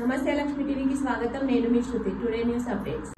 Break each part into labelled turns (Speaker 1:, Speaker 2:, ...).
Speaker 1: నమస్తే లక్ష్మి టీవీకి స్వాగతం. నేను మీ Shruti. Today news updates.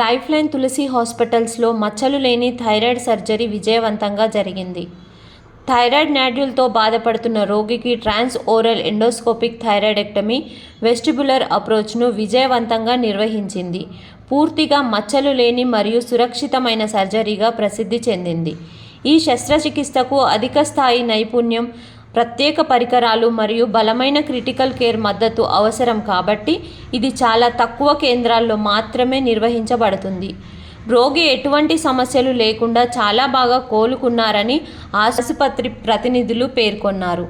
Speaker 1: Life line Tulasi హాస్పిటల్స్లో మచ్చలు లేని థైరాయిడ్ సర్జరీ విజయవంతంగా జరిగింది. థైరాయిడ్ నాడ్యూల్తో బాధపడుతున్న రోగికి trans oral endoscopic thyroidectomy vestibular అప్రోచ్ను విజయవంతంగా నిర్వహించింది. పూర్తిగా మచ్చలు లేని మరియు సురక్షితమైన సర్జరీగా ప్రసిద్ధి చెందింది. ఈ శస్త్రచికిత్సకు అధిక స్థాయి నైపుణ్యం ప్రత్యేక పరికరాలు మరియు బలమైన క్రిటికల్ కేర్ మద్దతు అవసరం కాబట్టి ఇది చాలా తక్కువ కేంద్రాల్లో మాత్రమే నిర్వహించబడుతుంది. రోగి ఎటువంటి సమస్యలు లేకుండా చాలా బాగా కోలుకున్నారని ఆసుపత్రి ప్రతినిధులు పేర్కొన్నారు.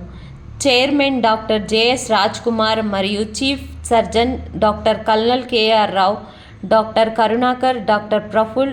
Speaker 2: Chairman doctor J S Raj Kumar మరియు chief surgeon doctor colonel K R Rao doctor Karunakar doctor Praful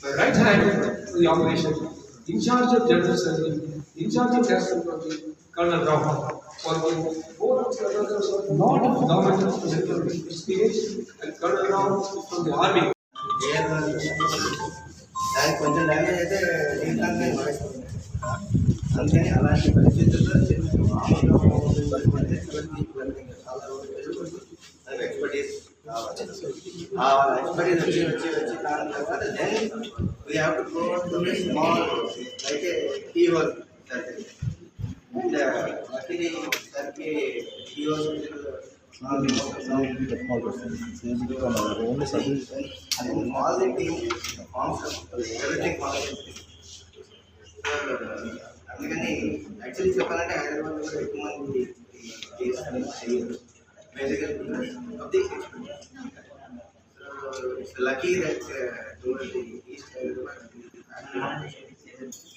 Speaker 2: of ICU patient uh, through the night no a problem. My right hand to the operation, in charge of general surgery, in charge of gastroenterology, Colonel Rao. For both the lot of government medical experience and Colonel Rao is from the army.
Speaker 3: దానికి కొంచెం damage అయితే జీవితాంతం మారిపోతుంది అందుకని అలాంటి పరిస్థితుల్లో expertise ఆ వచ్చి వచ్చి వచ్చి దాని తర్వాత then small like T hole surgery and luckily దానికి T hole the team everything అందుకని యాక్చువల్లీ చెప్పాలంటే హైదరాబాద్ కూడా ఎక్కువ మంది medical pillars of the So, it's lucky that uh, the east, everyone